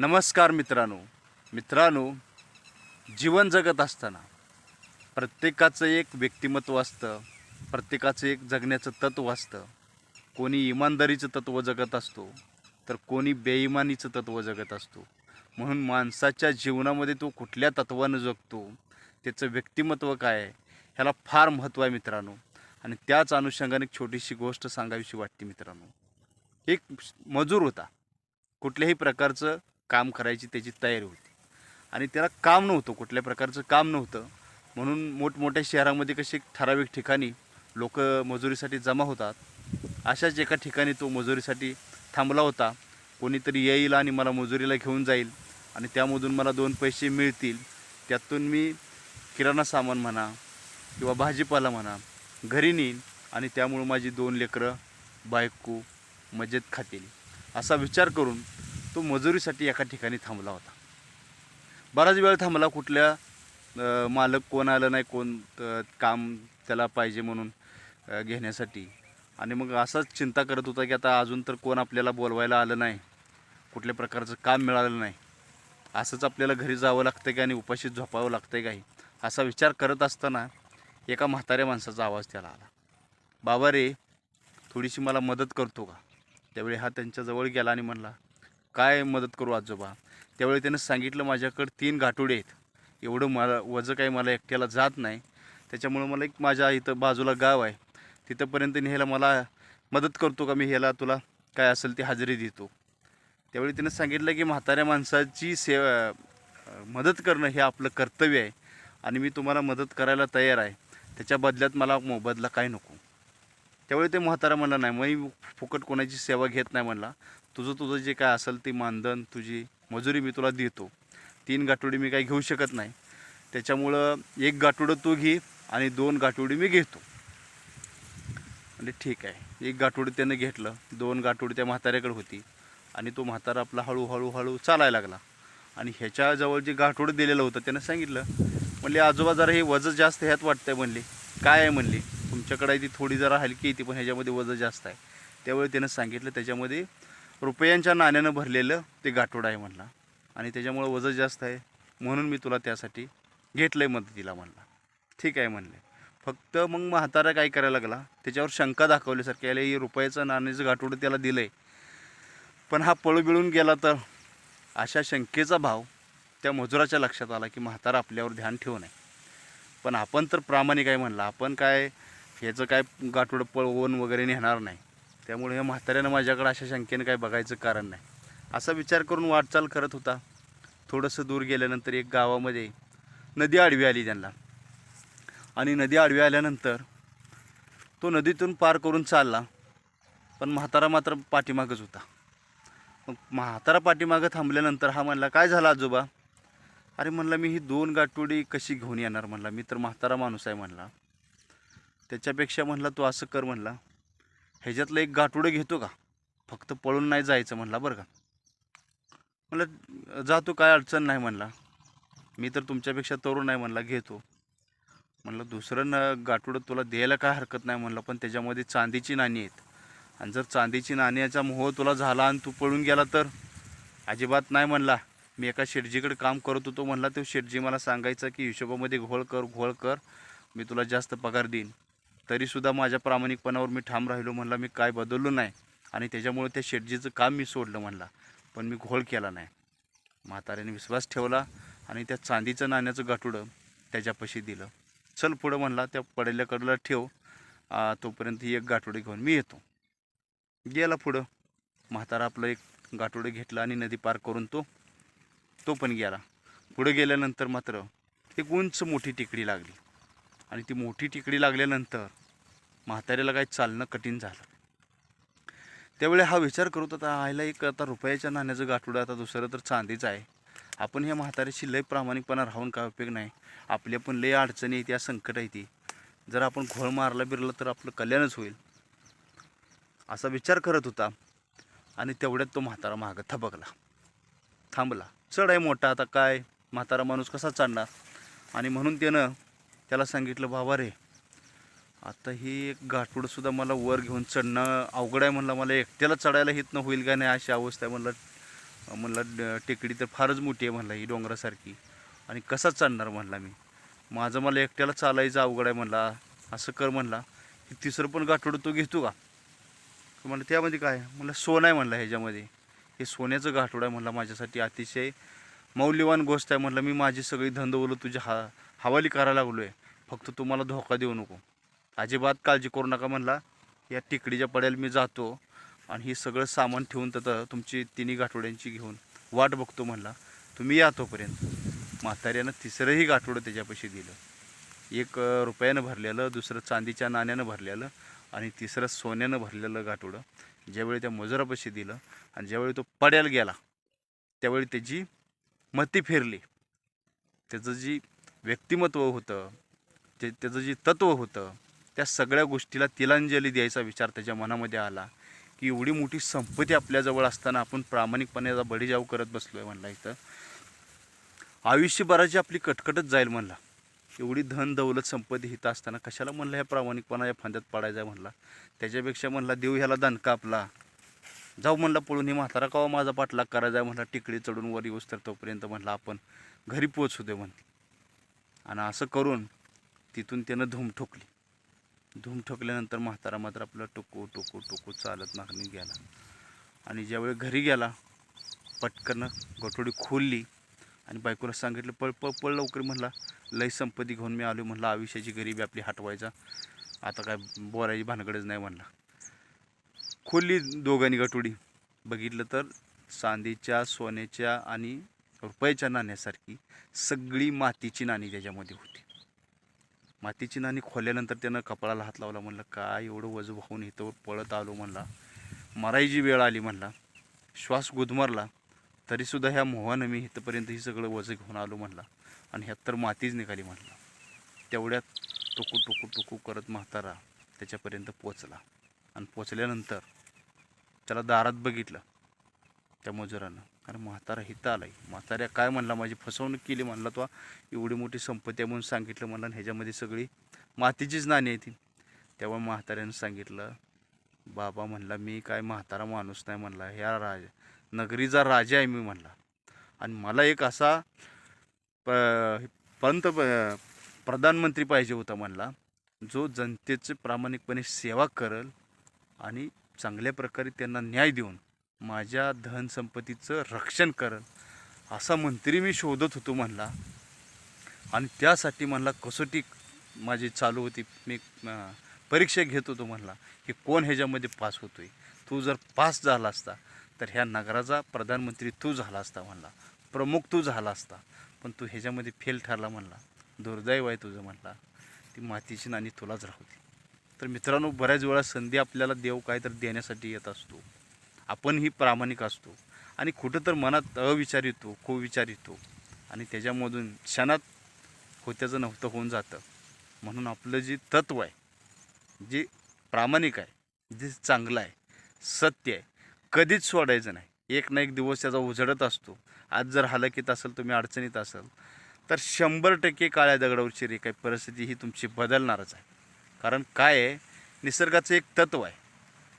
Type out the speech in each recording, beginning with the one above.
नमस्कार मित्रांनो. मित्रांनो जीवन जगत असताना प्रत्येकाचं एक व्यक्तिमत्व असतं प्रत्येकाचं एक जगण्याचं तत्त्व असतं. कोणी इमानदारीचं तत्त्व जगत असतो तर कोणी बेईमानीचं तत्त्व जगत असतो. म्हणून माणसाच्या जीवनामध्ये तो कुठल्या तत्त्वानं जगतो त्याचं व्यक्तिमत्व काय आहे ह्याला फार महत्त्व आहे मित्रांनो. आणि त्याच अनुषंगाने एक छोटीशी गोष्ट सांगावीशी वाटते मित्रांनो. एक मजूर होता. कुठल्याही प्रकारचं काम करायची त्याची तयारी होती. आणि त्याला काम नव्हतं कुठल्या प्रकारचं काम नव्हतं. म्हणून मोठमोठ्या शहरामध्ये कसे ठराविक ठिकाणी लोक मजुरीसाठी जमा होतात. अशाच एका ठिकाणी तो मजुरीसाठी थांबला होता. कोणीतरी येईल आणि मला मजुरीला घेऊन जाईल आणि त्यामधून मला दोन पैसे मिळतील. त्यातून मी किराणा सामान म्हणा किंवा भाजीपाला म्हणा घरी नेईन आणि त्यामुळं माझी दोन लेकरं बायको मजेत खातील. असा विचार करून तो मजुरीसाठी एका ठिकाणी थांबला होता. बराच वेळ थांबला कुठल्या मालक कोण आलं नाही कोण काम त्याला पाहिजे म्हणून घेण्यासाठी. आणि मग असाच चिंता करत होता की आता अजून तर कोण आपल्याला बोलवायला आलं नाही. कुठल्या प्रकारचं काम मिळालं नाही. असंच आपल्याला घरी जावं लागतं का आणि उपाशी झोपावं लागतं काही? असा विचार करत असताना एका म्हाताऱ्या माणसाचा आवाज त्याला आला. बाबा रे थोडीशी मला मदत करतो का? त्यावेळी हा त्यांच्याजवळ गेला आणि म्हणला काय मदत करू आजोबा? त्यावेळी त्यानं सांगितलं माझ्याकडं तीन घाटोडे आहेत. एवढं मला वजं काही मला एकट्याला जात नाही. त्याच्यामुळं मला एक माझ्या इथं बाजूला गाव आहे. तिथंपर्यंत न्यायला मला मदत करतो का मी ह्याला? तुला काय असेल ती हजेरी देतो. त्यावेळी त्यानं सांगितलं की म्हाताऱ्या माणसाची सेवा मदत करणं हे आपलं कर्तव्य आहे आणि मी तुम्हाला मदत करायला तयार आहे. त्याच्या बदल्यात मला मोबदला काय नको. त्यावेळी ते म्हातारा म्हणला नाही मी फुकट कोणाची सेवा घेत नाही म्हणला. तुझं तुझं जे काय असेल ते मानधन तुझी मजुरी मी तुला देतो. तीन गाठोडी मी काही घेऊ शकत नाही. त्याच्यामुळं एक गाठोडं तू घे आणि दोन गाठोडी मी घेतो. म्हणजे ठीक आहे. एक गाठोडी त्यानं घेतलं दोन गाठोडी त्या म्हाताऱ्याकडे होती आणि तो म्हातारा आपला हळूहळू हळू चालायला लागला. आणि ह्याच्याजवळ जे गाठोडं दिलेलं होतं त्यानं सांगितलं म्हणले आजोबा जरा हे वजन जास्त ह्यात वाटतंय म्हणले. काय आहे? म्हणले. तुमच्याकडे ती थोडी जरा हलकी येते पण ह्याच्यामध्ये वजन जास्त आहे. त्यावेळी त्यानं सांगितलं त्याच्यामध्ये रुपयांच्या नाण्यानं भरलेलं ते गाठोडं आहे म्हणला. आणि त्याच्यामुळं वजन जास्त आहे. म्हणून मी तुला त्यासाठी घेतलं आहे मदतीला म्हणला. ठीक आहे म्हणले. फक्त मग म्हातारा काय करायला लागला? त्याच्यावर शंका दाखवल्यासारखी याला हे रुपयाचं नाण्याचं गाठोडं त्याला दिलं आहे पण हा पळू बिळून गेला तर अशा शंकेचा भाव त्या मजुराच्या लक्षात आला की म्हातारा आपल्यावर ध्यान ठेवू नये. पण आपण तर प्रामाणिक आहे म्हणलं. आपण काय ह्याचं काय गाठोडं पळवून वगैरे नेणार नाही. त्यामुळे ह्या म्हाताऱ्यानं माझ्याकडे अशा शंकेनं काय बघायचं कारण नाही. असा विचार करून वाटचाल करत होता. थोडंसं दूर गेल्यानंतर एक गावामध्ये नदी आडवी आली त्यांना. आणि नदी आडवी आल्यानंतर तो नदीतून पार करून चालला. पण म्हातारा मात्र पाठीमागच होता. मग म्हातारा पाठीमागं थांबल्यानंतर हा म्हणला काय झाला आजोबा? अरे म्हणला मी ही दोन गाठोडी कशी घेऊन येणार? म्हणला. मी तर म्हातारा माणूस आहे म्हणला. त्याच्यापेक्षा म्हणला तू असं कर म्हणला. ह्याच्यातलं एक गाठोडं घेतो का? फक्त पळून नाही जायचं म्हणला बरं का. म्हणलं जातो काय अडचण नाही म्हणला. मी तर तुमच्यापेक्षा तरुण नाही म्हणला घेतो. म्हणलं दुसरं न गाठोडं तुला द्यायला काय हरकत नाही म्हणलं पण त्याच्यामध्ये चांदीची नाणी आहेत. आणि जर चांदीची नाण्याचा मोह तुला झाला आणि तू पळून गेला तर? अजिबात नाही म्हणला. मी एका शेटजीकडे काम करत होतो म्हणला तो शेटजी मला सांगायचा की हिशोबामध्ये घोळ कर घोळ कर. मी तुला जास्त पगार देईन. तरीसुद्धा माझ्या प्रामाणिकपणावर मी ठाम राहिलो म्हणला मी काय बदललो नाही. आणि त्याच्यामुळे त्या शेटजीचं काम मी सोडलं म्हणला. पण मी घोळ केला नाही. म्हाताऱ्याने विश्वास ठेवला आणि त्या चांदीचं नाण्याचं गाठुडं त्याच्यापाशी दिलं. चल पुढं म्हणला त्या पडल्याकडला ठेव. तोपर्यंत ही एक गाठोडे घेऊन मी येतो. गेला पुढं. म्हातारा आपलं एक गाठोडे घेतलं आणि नदी पार करून तो तो पण गेला. पुढं गेल्यानंतर मात्र एक उंच मोठी टिकडी लागली. आणि ती मोठी टिकडी लागल्यानंतर म्हाताऱ्याला काही चालणं कठीण झालं. त्यावेळी हा विचार करत होता आयला एक आता रुपयाच्या नाण्याचं गाठोडं आता दुसरं तर चांदीचं आहे. आपण ह्या म्हाताऱ्याशी लय प्रामाणिकपणा राहून काय उपयोग नाही. आपल्या पण लय अडचणी आहेत या संकट आहे ती. जर आपण घोळ मारला बिरला तर आपलं कल्याणच होईल. असा विचार करत होता आणि तेवढ्यात तो म्हातारा मागं थबकला. थांबला. चढ आहे मोठा. आता काय? म्हातारा माणूस कसा चढणार आणि म्हणून त्यानं त्याला सांगितलं बाबा रे आता ही एक गाठोडंसुद्धा मला वर घेऊन चढणं अवघड आहे म्हणलं मला. एकट्याला चढायला हित न होईल का नाही अशी अवस्था आहे म्हणलं. म्हणलं ड- टेकडी तर फारच मोठी आहे म्हणलं ही डोंगरासारखी. आणि कसा चढणार म्हणला मी. माझं मला एकट्याला चालायचं अवघड आहे म्हणला. असं कर म्हणला. की तिसरं पण गाठोडं तू घेतो का? म्हणलं त्यामध्ये काय? म्हणलं सोनं आहे म्हणलं ह्याच्यामध्ये. हे सोन्याचं गाठोडं आहे म्हणलं माझ्यासाठी अतिशय मौल्यवान गोष्ट आहे म्हणलं. मी माझी सगळी धंदोवलं तुझ्या हा हवाली करायला लागलो आहे फक्त तुम्हाला धोका देऊ नको. अजिबात काळजी करू नका म्हणला. या टिकडीच्या पड्याला मी जातो आणि हे सगळं सामान ठेवून तर तुमची तिन्ही गाठोड्यांची घेऊन वाट बघतो म्हणला. तुम्ही या तोपर्यंत. म्हाताऱ्यानं तिसरंही गाठोडं त्याच्यापाशी दिलं. एक रुपयानं भरलेलं दुसरं चांदीच्या नाण्यानं भरलेलं आणि तिसरं सोन्यानं भरलेलं गाठोडं. ज्यावेळी त्या मजुरापाशी दिलं आणि ज्यावेळी तो पड्याला गेला त्यावेळी त्याची मती फिरली. त्याचं जी व्यक्तिमत्व होतं ते त्याचं जे तत्त्व होतं त्या सगळ्या गोष्टीला तिलांजली द्यायचा विचार त्याच्या मनामध्ये आला की एवढी मोठी संपत्ती आपल्याजवळ असताना आपण प्रामाणिकपणे बडीजाव करत बसलो आहे म्हणला इथं. आयुष्यभराची आपली कटकटच जाईल म्हणला. एवढी धन दौलत संपत्ती हित असताना कशाला म्हणलं ह्या प्रामाणिकपणा या फांद्यात पडायचं आहे म्हणला. त्याच्यापेक्षा म्हणला देव ह्याला दणका आपला. जाऊ म्हणला पळून हे म्हातारा कवा माझा पाठलाग करायचा आहे म्हणला टिकडी चढून वर येऊस तर तोपर्यंत म्हणला आपण घरी पोचू दे म्हणले. आणि असं करून तिथून त्यानं धूम ठोकली. धूम ठोकल्यानंतर म्हातारा मात्र आपलं टोकू टोकू टोकू चालत मागणी गेला. आणि ज्यावेळी घरी गेला पटकन गोठोडी खोलली आणि बायकोला सांगितलं पळ पळ पळ लवकर म्हणला लय संपत्ती घेऊन मी आलो म्हणला आयुष्याची गरिबी आपली हटवायचा. आता काय बोलायची भानगडच नाही म्हणला. खोलली दोघांनी गटोडी बघितलं तर चांदीच्या सोन्याच्या आणि रुपयाच्या नाण्यासारखी सगळी मातीची नाणी त्याच्यामध्ये होती. मातीची नाणी खोलल्यानंतर त्यानं कपाळाला हात लावला म्हणलं काय एवढं वजू वाहून इथं पळत आलो म्हणला. मरायची वेळ आली म्हणला. श्वास गुदमरला. तरीसुद्धा ह्या मोहानं मी इथंपर्यंत ही सगळं वजं घेऊन आलो म्हणला. आणि ह्यात तर मातीच निघाली म्हणला. तेवढ्यात टुकू टुकू टुकू करत म्हातारा त्याच्यापर्यंत पोचला. आणि पोचल्यानंतर त्याला दारात बघितलं त्या मजुरानं. कारण म्हातारा इथं आला आहे म्हाताऱ्या काय म्हणला? माझी फसवणूक केली म्हणला तो. एवढी मोठी संपत्ती आहे म्हणून सांगितलं म्हणला आणि ह्याच्यामध्ये सगळी मातीचीच नाणी येतील तेव्हा म्हाताऱ्यानं सांगितलं बाबा म्हणला मी काय म्हातारा माणूस नाही म्हणला ह्या राज नगरीचा राजा आहे मी म्हणला. आणि मला एक असा प पंत प्रधानमंत्री पाहिजे होता म्हणला जो जनतेचे प्रामाणिकपणे सेवा करल आणि चांगल्या प्रकारे त्यांना न्याय देऊन माझ्या धनसंपत्तीचं रक्षण करल असा मंत्री मी शोधत होतो म्हणला. आणि त्यासाठी म्हणला कसोटी माझी चालू होती. मी परीक्षा घेत होतो म्हणला की कोण ह्याच्यामध्ये पास होतो आहे तू जर पास झाला असता तर ह्या नगराचा प्रधानमंत्री तू झाला असता म्हणला. प्रमुख तू झाला असता. पण तू ह्याच्यामध्ये फेल ठरला म्हणला. दुर्दैव आहे तुझं म्हणला. ती मातीची नाणी तुलाच राहू दे. तर मित्रांनो बऱ्याच वेळा संधी आपल्याला देव काय तर देण्यासाठी येत असतो. आपणही प्रामाणिक असतो. आणि कुठं तर मनात अविचार येतो कुविचार येतो. आणि त्याच्यामधून क्षणात होत्याचं नव्हतं होऊन जातं. म्हणून आपलं जे तत्व आहे जे प्रामाणिक आहे जे चांगलं आहे सत्य आहे कधीच सोडायचं नाही. एक ना एक दिवस त्याचा उजडत असतो. आज जर हलकीत असेल तुम्ही अडचणीत असाल तर शंभर टक्के काळ्या दगडावरची रेखा काही परिस्थिती ही तुमची बदलणारच आहे. कारण काय आहे? निसर्गाचं एक तत्व आहे.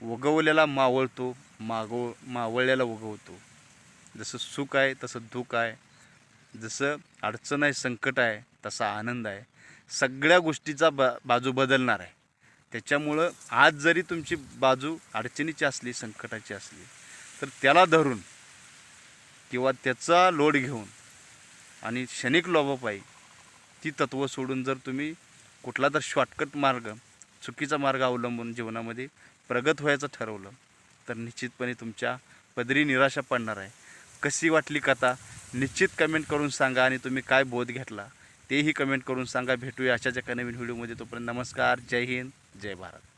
उगवलेला मावळतो मागव मावळलेला उगवतो. जसं सुख आहे तसं दुःख आहे. जसं अडचण आहे संकट आहे तसा आनंद आहे. सगळ्या गोष्टीचा बा बाजू बदलणार आहे. त्याच्यामुळं आज जरी तुमची बाजू अडचणीची असली संकटाची असली तर त्याला धरून किंवा त्याचा लोड घेऊन आणि क्षणिक लोभापायी ती तत्त्व सोडून जर तुम्ही कुठला तर शॉर्टकट मार्ग चुकीचा मार्ग अवलंबून जीवनामध्ये प्रगत व्हायचं ठरवलं तर निश्चितपणे तुमच्या पदरी निराशा पडणार आहे. कशी वाटली कथा? निश्चित कमेंट करून सांगा आणि तुम्ही काय बोध घेतला? तेही कमेंट करून सांगा. भेटूया अशाच एका नवीन व्हिडिओमध्ये तोपर्यंत नमस्कार. जय हिंद. जय भारत.